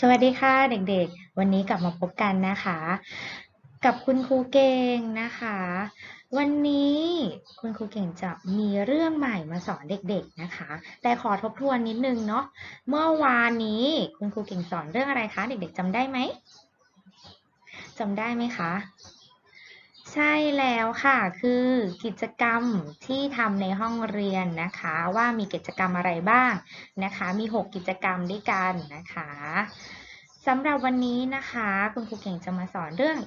สวัสดีค่ะเด็กๆ วันนี้กลับมาพบกันนะคะ กับคุณครูเก่งนะคะ วันนี้คุณครูเก่งจะมีเรื่องใหม่มาสอนเด็กๆนะคะ แต่ขอทบทวนนิดนึงเนาะเมื่อวานนี้คุณครูเก่งสอนเรื่องอะไรคะ เด็กๆจำได้ไหมจำได้ไหมคะ ใช่แล้วค่ะ คือกิจกรรมที่ทำในห้องเรียนนะคะ ว่ามีกิจกรรมอะไรบ้างนะคะ มี 6 กิจกรรมด้วยกันนะคะสำหรับวันนี้นะคะ คุณครูเก่งจะมาสอนเรื่อง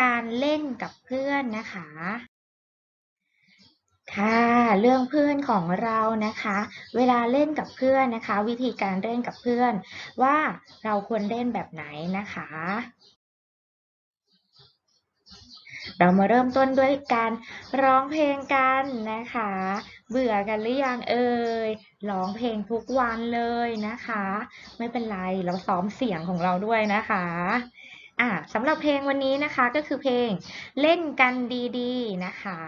การเล่นกับเพื่อนนะคะ ค่ะ เรื่องเพื่อนของเรานะคะ เวลาเล่นกับเพื่อนนะคะ วิธีการเล่นกับเพื่อน ว่าเราควรเล่นแบบไหนนะคะ เรามาเริ่มต้นด้วยการร้องเพลงกันนะคะ เบื่อกันหรือยังเอ่ยร้องเพลงทุกวันเลยนะคะ ไม่เป็นไรเราซ้อมเสียงของเราด้วยนะคะอะสำหรับเพลงวันนี้นะคะก็คือเพลงเล่นกันดีๆนะคะ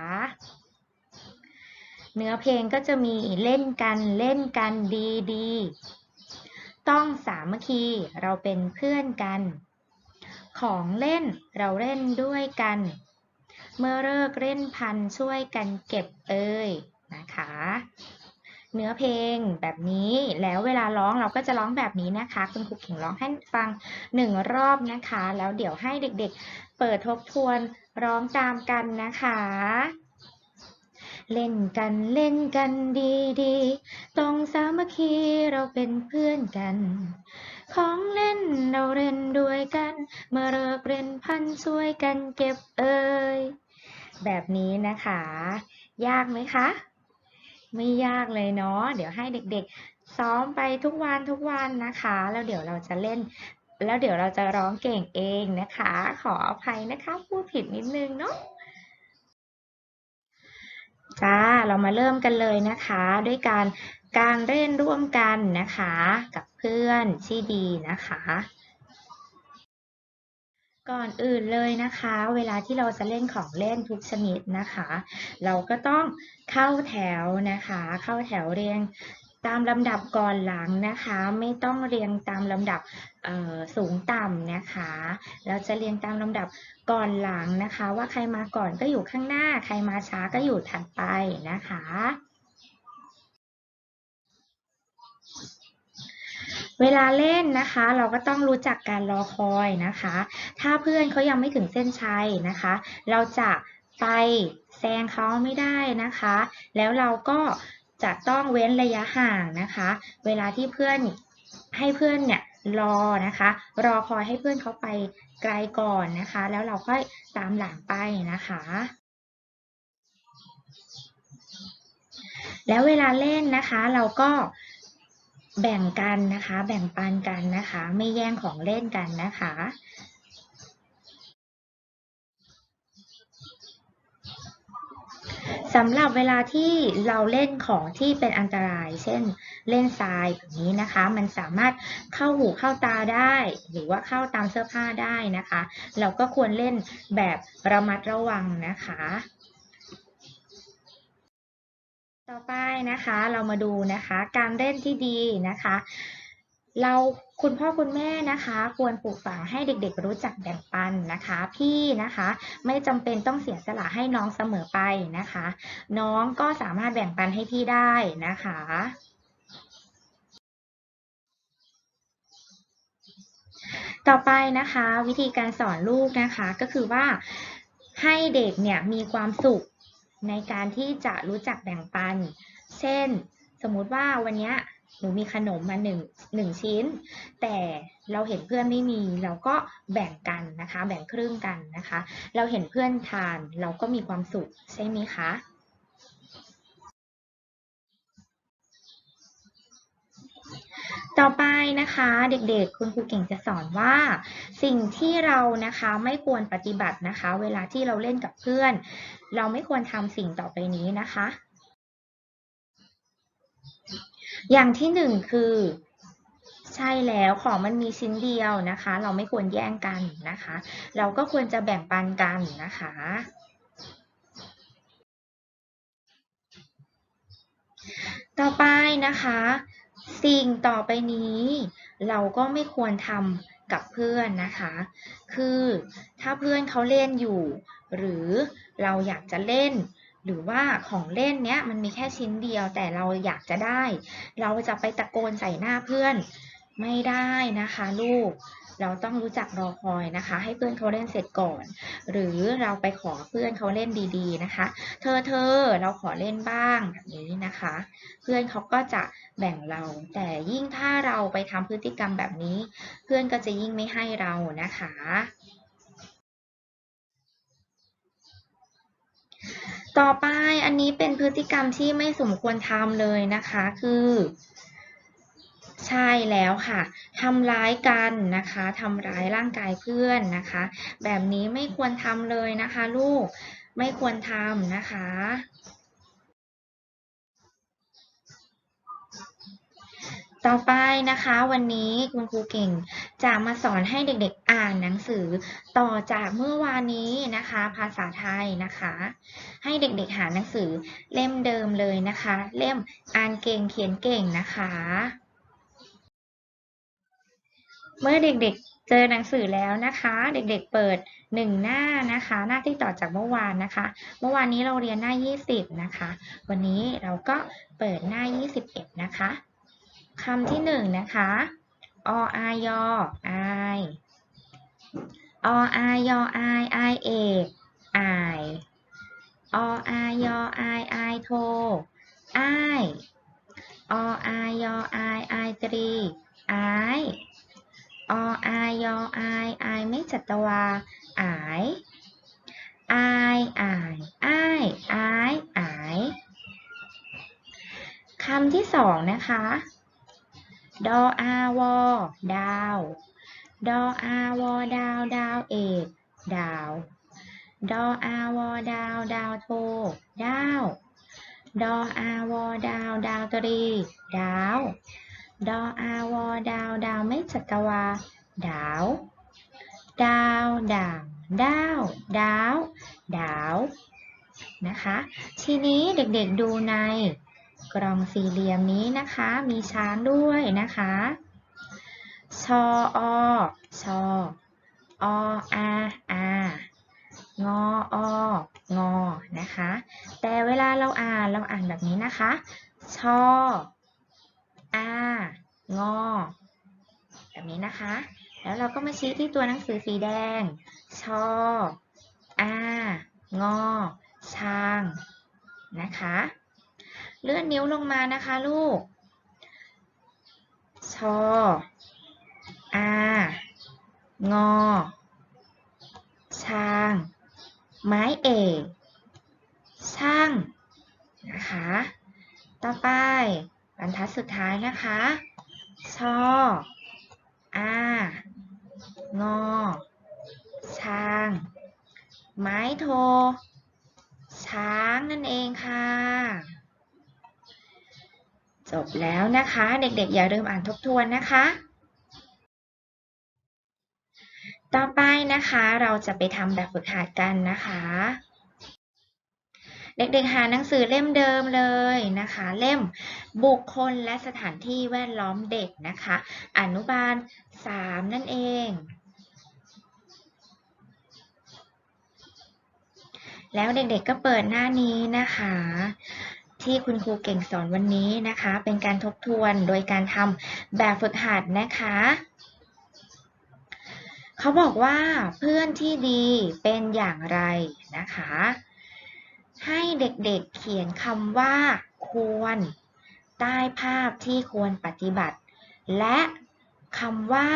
เนื้อเพลงก็จะมีเล่นกันเล่นกันดีๆต้องสามัคคีเราเป็นเพื่อนกัน ของเล่นเราเล่นด้วยกัน เมื่อเลิกเล่นพันช่วยกันเก็บเอ่ยนะคะ เนื้อเพลงแบบนี้แล้วเวลาร้องเราก็จะร้องแบบนี้นะคะคุณครูเข่งร้องให้ฟังหนึ่งรอบนะคะ แล้วเดี๋ยวให้เด็กๆ เปิดทบทวนร้องตามกันนะคะเล่นกันเล่นกันดีๆต้องสามัคคีเราเป็นเพื่อนกัน ของเล่นเราเล่นด้วยกัน เมื่อเลิกเล่นพันช่วยกันเก็บเอ่ยแบบนี้นะคะ ยากไหมคะ ไม่ยากเลยเนาะเดี๋ยวให้เด็กๆ ซ้อมไปทุกวันทุกวันนะคะ แล้วเดี๋ยวเราจะเล่น แล้วเดี๋ยวเราจะร้องเก่งเองนะคะ ขออภัยนะคะ พูดผิดนิดนึงเนาะจ้า เรามาเริ่มกันเลยนะคะ ด้วยการ การเล่นร่วมกันนะคะ กับเพื่อนที่ดีนะคะ ก่อนอื่นเลยนะคะ เวลาที่เราจะเล่นของเล่นทุกชนิดนะคะ เราก็ต้องเข้าแถวนะคะ เข้าแถวเรียงตามลำดับก่อนหลังนะคะ ไม่ต้องเรียงตามลำดับสูงต่ำนะคะ เราจะเรียงตามลำดับก่อนหลังนะคะ ว่าใครมาก่อนก็อยู่ข้างหน้า ใครมาช้าก็อยู่ถัดไปนะคะ เวลาเล่นนะคะ เราก็ต้องรู้จักการรอคอยนะคะ ถ้าเพื่อนเขายังไม่ถึงเส้นชัยนะคะ เราจะไปแซงเขาไม่ได้นะคะ แล้วเราก็จะต้องเว้นระยะห่างนะคะ เวลาที่เพื่อนให้เพื่อนเนี่ยรอนะคะ รอคอยให้เพื่อนเขาไปไกลก่อนนะคะ แล้วเราค่อยตามหลังไปนะคะ แล้วเวลาเล่นนะคะเราก็ แบ่งกันนะคะ แบ่งปันกันนะคะ ไม่แย่งของเล่นกันนะคะ สำหรับเวลาที่เราเล่นของที่เป็นอันตราย เช่น เล่นทรายแบบนี้นะคะ มันสามารถเข้าหูเข้าตาได้ หรือว่าเข้าตามเสื้อผ้าได้นะคะ เราก็ควรเล่นแบบระมัดระวังนะคะ ต่อไปนะคะเรามาดูนะคะการเล่นที่ดีนะคะ เราคุณพ่อคุณแม่นะคะ ควรปลูกฝังให้เด็กๆ รู้จักแบ่งปันนะคะ พี่นะคะ ไม่จำเป็นต้องเสียสละให้น้องเสมอไปนะคะ น้องก็สามารถแบ่งปันให้พี่ได้นะคะต่อไปนะคะวิธีการสอนลูกนะคะก็คือว่าให้เด็กเนี่ยมีความสุข ในการที่จะรู้จักแบ่งปัน เช่น สมมุติว่าวันนี้หนูมีขนมมาหนึ่งหนึ่งชิ้น แต่เราเห็นเพื่อนไม่มีเราก็แบ่งกันนะคะ แบ่งครึ่งกันนะคะ เราเห็นเพื่อนทานเราก็มีความสุขใช่ไหมคะ ต่อไปนะคะเด็กๆ คุณครูเก่งจะสอนว่า สิ่งที่เรานะคะไม่ควรปฏิบัตินะคะ เวลาที่เราเล่นกับเพื่อน เราไม่ควรทำสิ่งต่อไปนี้นะคะ อย่างที่หนึ่งคือใช่แล้วของมันมีชิ้นเดียวนะคะ เราไม่ควรแย่งกันนะคะ เราก็ควรจะแบ่งปันกันนะคะต่อไปนะคะ สิ่งต่อไปนี้ เราก็ไม่ควรทำกับเพื่อนนะคะ คือถ้าเพื่อนเขาเล่นอยู่ หรือเราอยากจะเล่น หรือว่าของเล่นเนี้ยมันมีแค่ชิ้นเดียวแต่เราอยากจะได้ เราจะไปตะโกนใส่หน้าเพื่อนไม่ได้นะคะลูก เราต้องรู้จักรอคอยนะคะ ให้เพื่อนเขาเล่นเสร็จก่อน หรือเราไปขอเพื่อนเขาเล่นดีๆนะคะ เธอเธอเราขอเล่นบ้างแบบนี้นะคะ เพื่อนเขาก็จะแบ่งเรา แต่ยิ่งถ้าเราไปทำพฤติกรรมแบบนี้ เพื่อนก็จะยิ่งไม่ให้เรานะคะต่อไปอันนี้เป็นพฤติกรรมที่ไม่สมควรทำเลยนะคะ คือ ใช่แล้วค่ะทำร้ายกันนะคะทำร้ายร่างกายเพื่อนนะคะ แบบนี้ไม่ควรทำเลยนะคะ ลูกไม่ควรทำนะคะ ต่อไปนะคะวันนี้คุณครูเก่งจะมาสอนให้เด็กๆอ่านหนังสือต่อจากเมื่อวานนี้นะคะ ภาษาไทยนะคะ ให้เด็กๆหาหนังสือเล่มเดิมเลยนะคะ เล่มอ่านเก่งเขียนเก่งนะคะ เมื่อเด็กๆเจอหนังสือแล้วนะคะ เด็กๆเปิดหนึ่งหน้านะคะ หน้าที่ต่อจากเมื่อวานนะคะ เมื่อวานนี้เราเรียนหน้า 20 นะคะ วันนี้เราก็เปิดหน้า 21 นะคะคำที่หนึ่งนะคะออายออายออายออายอเอกอายออายออายอโทอออายออายอตรีอ ออายออายอายไม่จัตวาอายอายอายอายอายอายคำที่สองนะคะ ดออาวอดาว ดออาวอดาว ดาวเอกดาว ดออาวอดาว ดาวโท ดาว ดออาวอดาว ดาวตรี ดาวด ออาวอดาว ดาวไม่จัตวา ดาว ดาว ดาว ดาว ดาว ดาว นะคะ ทีนี้เด็กๆดูในกล่องสี่เหลี่ยมนี้นะคะ มีช้างด้วยนะคะ ชออชอออาอางอองอนะคะ แต่เวลาเราอ่านเราอ่านแบบนี้นะคะ ชอ อางอ แบบนี้นะคะ แล้วเราก็มาชี้ที่ตัวหนังสือสีแดง ชออางอช้าง นะคะ เลื่อนนิ้วลงมานะคะลูก ชออางอช้าง ไม้เอกช่าง นะคะ ต่อไป บรรทัดสุดท้ายนะคะชออางอช้าง ไม้โท ช้างนั่นเองค่ะ จบแล้วนะคะ เด็กๆ อย่าลืมอ่านทบทวนนะคะ ต่อไปนะคะเราจะไปทำแบบฝึกหัดกันนะคะ เด็กๆหาหนังสือเล่มเดิมเลยนะคะ เล่มบุคคลและสถานที่แวดล้อมเด็กนะคะ อนุบาล 3 นั่นเองแล้วเด็กๆก็เปิดหน้านี้นะคะ ที่คุณครูเก่งสอนวันนี้นะคะ เป็นการทบทวนโดยการทำแบบฝึกหัดนะคะ เขาบอกว่าเพื่อนที่ดีเป็นอย่างไรนะคะ ให้เด็กๆเขียนคำว่า ควร ใต้ภาพที่ควรปฏิบัติ และคำว่า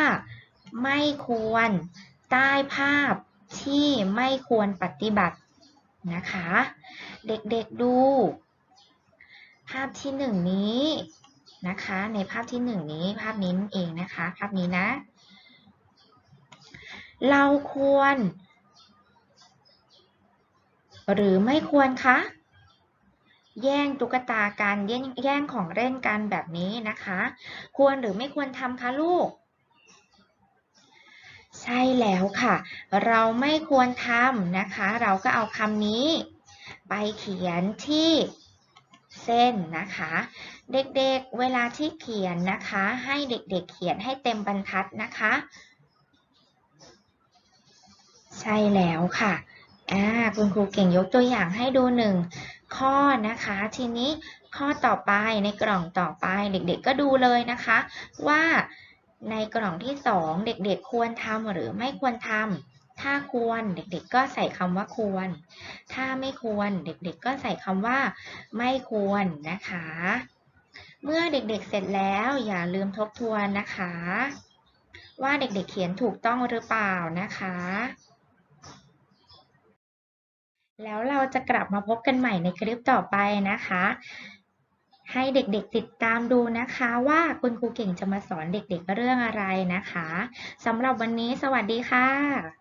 ไม่ควร ใต้ภาพที่ไม่ควรปฏิบัตินะคะ เด็กๆดู ภาพที่หนึ่งนี้นะคะ ในภาพที่หนึ่งนี้ภาพนี้เองนะคะ ภาพนี้นะ เราควร หรือไม่ควรคะ แย่งตุ๊กตากันแย่งแย่งของเล่นกันแบบนี้นะคะ ควรหรือไม่ควรทำคะลูก ใช่แล้วค่ะ เราไม่ควรทำนะคะ เราก็เอาคำนี้ ไปเขียนที่เส้นนะคะ เด็กๆเวลาที่เขียนนะคะ ให้เด็กๆเขียนให้เต็มบรรทัดนะคะ ใช่แล้วค่ะ อ่าคุณครูเก่งยกตัวอย่างให้ดูหนึ่งข้อนะคะ ทีนี้ข้อต่อไปในกล่องต่อไปเด็กๆก็ดูเลยนะคะ ว่าในกล่องที่สองเด็กๆควรทำหรือไม่ควรทำถ้าควรเด็กๆก็ใส่คำว่าควร ถ้าไม่ควรเด็กๆก็ใส่คำว่าไม่ควรนะคะ เมื่อเด็กๆเสร็จแล้วอย่าลืมทบทวนนะคะ ว่าเด็กๆเขียนถูกต้องหรือเปล่านะคะ แล้วเราจะกลับมาพบกันใหม่ในคลิปต่อไปนะคะ ให้เด็กๆติดตามดูนะคะว่าคุณครูเก่งจะมาสอนเด็กๆเรื่องอะไรนะคะสำหรับวันนี้สวัสดีค่ะ